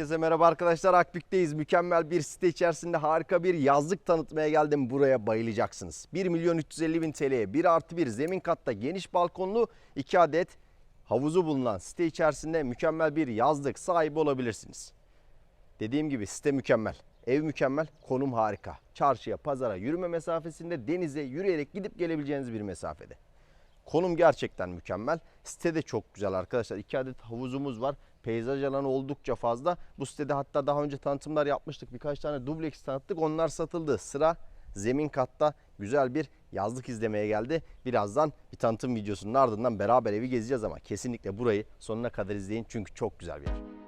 Herkese merhaba arkadaşlar. Akbük'teyiz. Mükemmel bir site içerisinde harika bir yazlık tanıtmaya geldim. Buraya bayılacaksınız. 1 milyon 350 bin TL'ye 1 artı 1 zemin katta geniş balkonlu 2 adet havuzu bulunan site içerisinde mükemmel bir yazlık sahibi olabilirsiniz. Dediğim gibi site mükemmel. Ev mükemmel, konum harika. Çarşıya, pazara, yürüme mesafesinde denize yürüyerek gidip gelebileceğiniz bir mesafede. Konum gerçekten mükemmel. Site de çok güzel arkadaşlar. İki adet havuzumuz var. Peyzaj alanı oldukça fazla. Bu sitede hatta daha önce tanıtımlar yapmıştık. Birkaç tane dubleks tanıttık. Onlar satıldı. Sıra zemin katta güzel bir yazlık izlemeye geldi. Birazdan bir tanıtım videosunun ardından beraber evi gezeceğiz ama kesinlikle burayı sonuna kadar izleyin. Çünkü çok güzel bir yer.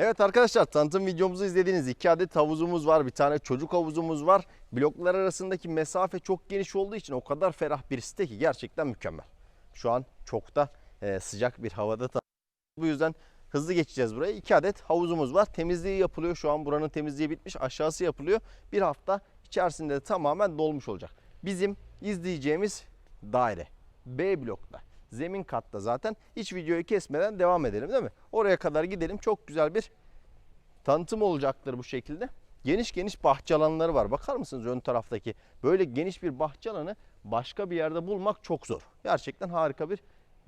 Evet arkadaşlar tanıtım videomuzu izlediniz. İki adet havuzumuz var. Bir tane çocuk havuzumuz var. Bloklar arasındaki mesafe çok geniş olduğu için o kadar ferah bir site ki gerçekten mükemmel. Şu an çok da e, sıcak bir havada. Bu yüzden hızlı geçeceğiz buraya. İki adet havuzumuz var. Temizliği yapılıyor. Şu an buranın temizliği bitmiş. Aşağısı yapılıyor. Bir hafta içerisinde de tamamen dolmuş olacak. Bizim izleyeceğimiz daire B blokta. Zemin katta zaten. Hiç videoyu kesmeden devam edelim değil mi? Oraya kadar gidelim. Çok güzel bir tanıtım olacaktır bu şekilde. Geniş geniş bahçe alanları var. Bakar mısınız ön taraftaki? Böyle geniş bir bahçe alanı başka bir yerde bulmak çok zor. Gerçekten harika bir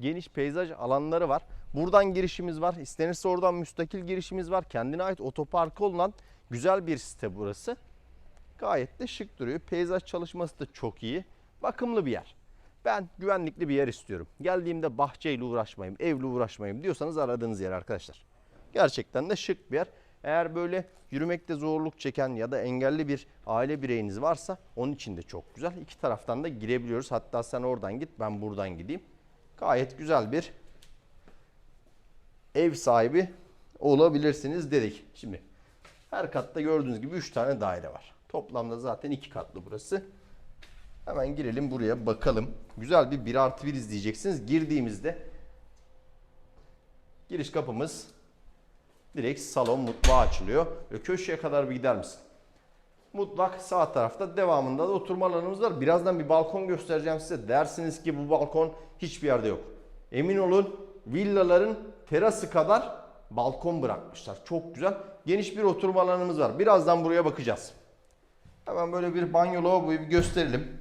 geniş peyzaj alanları var. Buradan girişimiz var. İstenirse oradan müstakil girişimiz var. Kendine ait otoparkı olan güzel bir site burası. Gayet de şık duruyor. Peyzaj çalışması da çok iyi. Bakımlı bir yer. Ben güvenlikli bir yer istiyorum. Geldiğimde bahçeyle uğraşmayayım, evle uğraşmayayım diyorsanız aradığınız yer arkadaşlar. Gerçekten de şık bir yer. Eğer böyle yürümekte zorluk çeken ya da engelli bir aile bireyiniz varsa onun için de çok güzel. İki taraftan da girebiliyoruz. Hatta sen oradan git ben buradan gideyim. Gayet güzel bir ev sahibi olabilirsiniz dedik. Şimdi her katta gördüğünüz gibi 3 tane daire var. Toplamda zaten 2 katlı burası. Hemen girelim buraya bakalım. Güzel bir 1 artı 1 izleyeceksiniz. Girdiğimizde giriş kapımız direkt salon mutfağı açılıyor. Ve köşeye kadar bir gider misin? Mutfak sağ tarafta devamında da oturma alanımız var. Birazdan bir balkon göstereceğim size. Dersiniz ki bu balkon hiçbir yerde yok. Emin olun villaların terası kadar balkon bırakmışlar. Çok güzel. Geniş bir oturma alanımız var. Birazdan buraya bakacağız. Hemen böyle bir banyo lavaboyu bir gösterelim.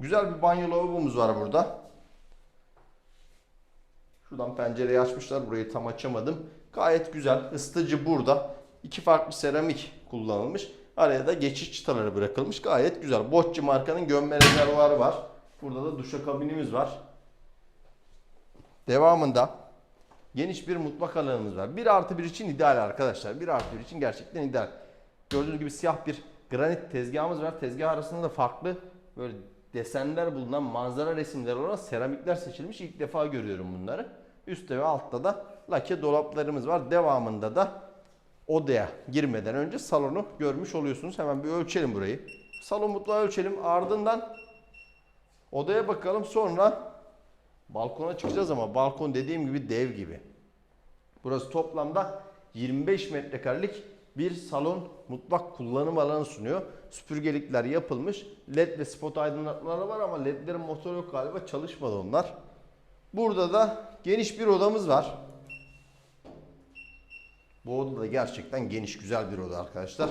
Güzel bir banyo lavabomuz var burada. Şuradan pencereyi açmışlar. Burayı tam açamadım. Gayet güzel. Isıtıcı burada. İki farklı seramik kullanılmış. Araya da geçiş çıtaları bırakılmış. Gayet güzel. Bocci markanın gömme rezervuarı var. Burada da duşakabinimiz var. Devamında geniş bir mutfak alanımız var. 1 artı 1 için ideal arkadaşlar. 1 artı 1 için gerçekten ideal. Gördüğünüz gibi siyah bir granit tezgahımız var. Tezgah arasında da farklı böyle desenler bulunan manzara resimleri olan seramikler seçilmiş. İlk defa görüyorum bunları. Üstte ve altta da lake dolaplarımız var. Devamında da odaya girmeden önce salonu görmüş oluyorsunuz. Hemen bir ölçelim burayı. Salon mutfağı ölçelim. Ardından odaya bakalım. Sonra balkona çıkacağız ama balkon dediğim gibi dev gibi. Burası toplamda 25 metrekarelik bir salon mutfak kullanım alanı sunuyor. Süpürgelikler yapılmış. LED ve spot aydınlatmaları var ama LED'lerin motoru yok galiba çalışmadı onlar. Burada da geniş bir odamız var. Bu oda da gerçekten geniş güzel bir oda arkadaşlar.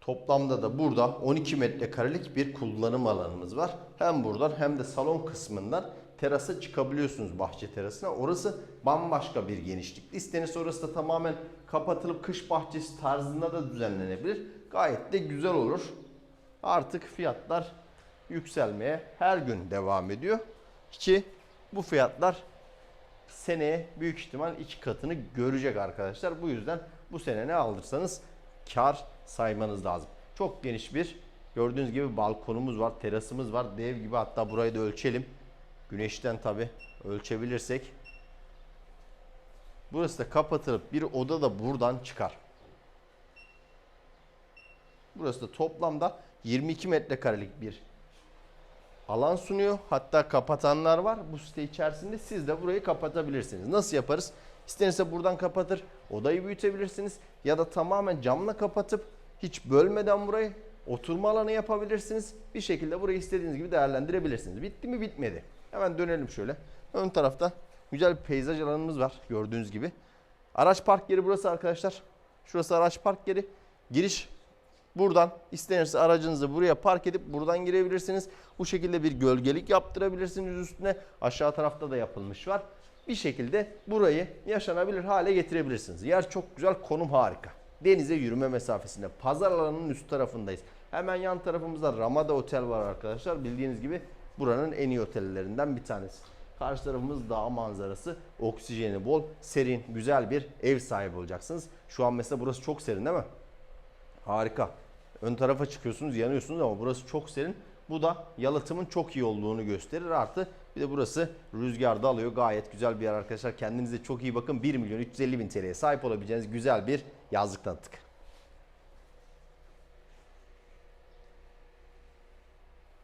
Toplamda da burada 12 metrekarelik bir kullanım alanımız var. Hem buradan hem de salon kısmından terasa çıkabiliyorsunuz bahçe terasına. Orası bambaşka bir genişlikte. İstenirse orası da tamamen kapatılıp kış bahçesi tarzında da düzenlenebilir. Gayet de güzel olur. Artık fiyatlar yükselmeye her gün devam ediyor. Ki bu fiyatlar seneye büyük ihtimal iki katını görecek arkadaşlar. Bu yüzden bu sene ne aldırsanız kar saymanız lazım. Çok geniş bir gördüğünüz gibi balkonumuz var, terasımız var. Dev gibi hatta burayı da ölçelim. Güneşten tabi ölçebilirsek. Burası da kapatılıp bir oda da buradan çıkar. Burası da toplamda 22 metrekarelik bir alan sunuyor. Hatta kapatanlar var. Bu site içerisinde siz de burayı kapatabilirsiniz. Nasıl yaparız? İstenirse buradan kapatır, odayı büyütebilirsiniz ya da tamamen camla kapatıp hiç bölmeden burayı oturma alanı yapabilirsiniz. Bir şekilde burayı istediğiniz gibi değerlendirebilirsiniz. Bitti mi? Bitmedi. Hemen dönelim şöyle. Ön tarafta güzel bir peyzaj alanımız var gördüğünüz gibi. Araç park yeri burası arkadaşlar. Şurası araç park yeri. Giriş buradan istenirse aracınızı buraya park edip buradan girebilirsiniz. Bu şekilde bir gölgelik yaptırabilirsiniz üstüne. Aşağı tarafta da yapılmış var. Bir şekilde burayı yaşanabilir hale getirebilirsiniz. Yer çok güzel, konum harika. Denize yürüme mesafesinde. Pazar alanının üst tarafındayız. Hemen yan tarafımızda Ramada Otel var arkadaşlar. Bildiğiniz gibi buranın en iyi otellerinden bir tanesi. Karşı tarafımız dağ manzarası, oksijeni bol, serin, güzel bir ev sahibi olacaksınız. Şu an mesela burası çok serin değil mi? Harika. Ön tarafa çıkıyorsunuz, yanıyorsunuz ama burası çok serin. Bu da yalıtımın çok iyi olduğunu gösterir. Artı bir de burası rüzgarda alıyor. Gayet güzel bir yer arkadaşlar. Kendinize çok iyi bakın. 1 milyon 350 bin TL'ye sahip olabileceğiniz güzel bir yazlık tanıttık.